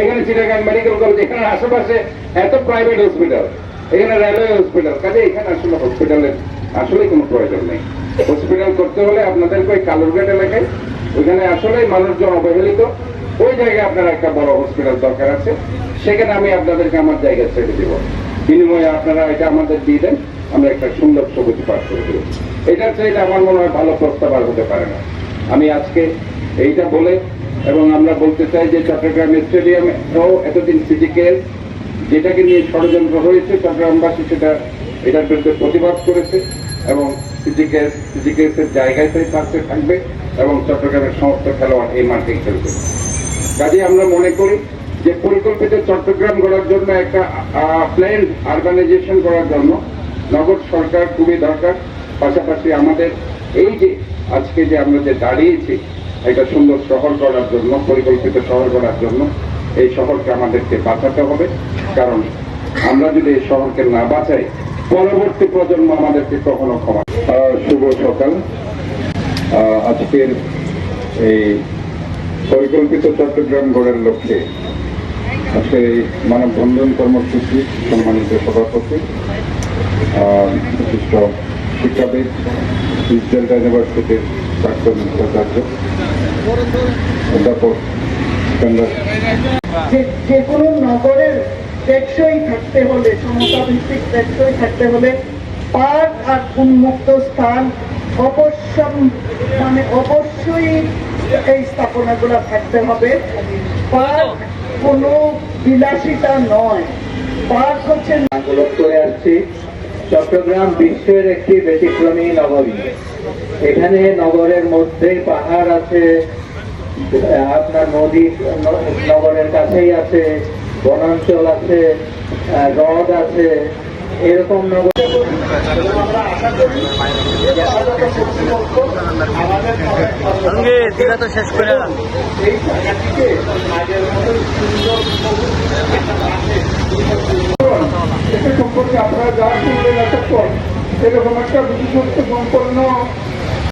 এখানে Chittagong medical college এখানে আশেপাশে এত প্রাইভেট হসপিটাল এখানে রেলওয়ে হসপিটাল কাজে এখানে আসলে হসপিটালের আসলে কোনো প্রয়োজন নেই। হসপিটাল করতে হলে আপনাদেরকে ওই কালুরঘাট এলাকায়, ওইখানে আসলে মানুষজন অবহেলিত। ওই জায়গায় আপনার একটা বড় হসপিটাল দরকার আছে, সেখানে আমি আপনাদেরকে আমার জায়গা ছেড়ে দিব। বিনিময়ে আপনারা এটা আমাদের দিয়ে দেন, আমরা একটা সুন্দর সবুজ পাঠ করে দেবো। এটার চাইতে আমার মনে হয় ভালো প্রস্তাব আর হতে পারে না। আমি আজকে এইটা বলে এবং আমরা বলতে চাই যে চট্টগ্রাম স্টেডিয়ামে এতদিন সিটিকে যেটাকে নিয়ে ষড়যন্ত্র হয়েছে, চট্টগ্রামবাসী সেটা এটার বিরুদ্ধে প্রতিবাদ করেছে এবং সিটিকেস সিটিকেসের জায়গাতেই থাকতে থাকবে এবং চট্টগ্রামের সমস্ত খেলোয়াড় এই মাঠেই খেলবে। কাজে আমরা মনে করি যে পরিকল্পিত চট্টগ্রাম গড়ার জন্য একটা প্ল্যান আরবানাইজেশন করার জন্য নগর সরকার খুবই দরকার। পাশাপাশি আমাদের এই যে আজকে যে আমরা যে দাঁড়িয়েছি একটা সুন্দর শহর করার জন্য, পরিকল্পিত শহর করার জন্য এই শহরকে আমাদেরকে বাঁচাতে হবে। কারণ আমরা যদি এই শহরকে না বাঁচাই, পরবর্তী প্রজন্ম আমাদেরকে কখনো ক্ষমা শুভ সকাল। আজকের এই পরিকল্পিত চট্টগ্রাম গড়ের লক্ষ্যে আজকের এই মানববন্ধন কর্মসূচি সম্মানিত সভাপতি বিশিষ্ট শিক্ষাবিদ ডিজিটাল ইউনিভার্সিটির প্রাক্তন উপাচার্য। অধ্যাপক যে কোনো নগরের টেকসই থাকতে হলে টেকসই থাকতে হলে পার্ক আর উন্মুক্ত স্থান অবশ্যম মানে অবশ্যই এই স্থাপনাগুলো থাকতে হবে। পার্ক কোনো বিলাসিতা নয়। পার্ক হচ্ছে আন্দোলন করে আসছি। চট্টগ্রাম বিশ্বের একটি ব্যতিক্রমী নগরী। এখানে নগরের মধ্যে পাহাড় আছে আপনার নদী নগরের কাছেই আছে বনাঞ্চল আছে হ্রদ আছে এরকম নগর আমাদের তো শেষ করে এই জায়গাটিকে আগের মতো সুন্দর রাখুন এতক্ষণ এরকম একটা বিশেষত্ব সম্পন্ন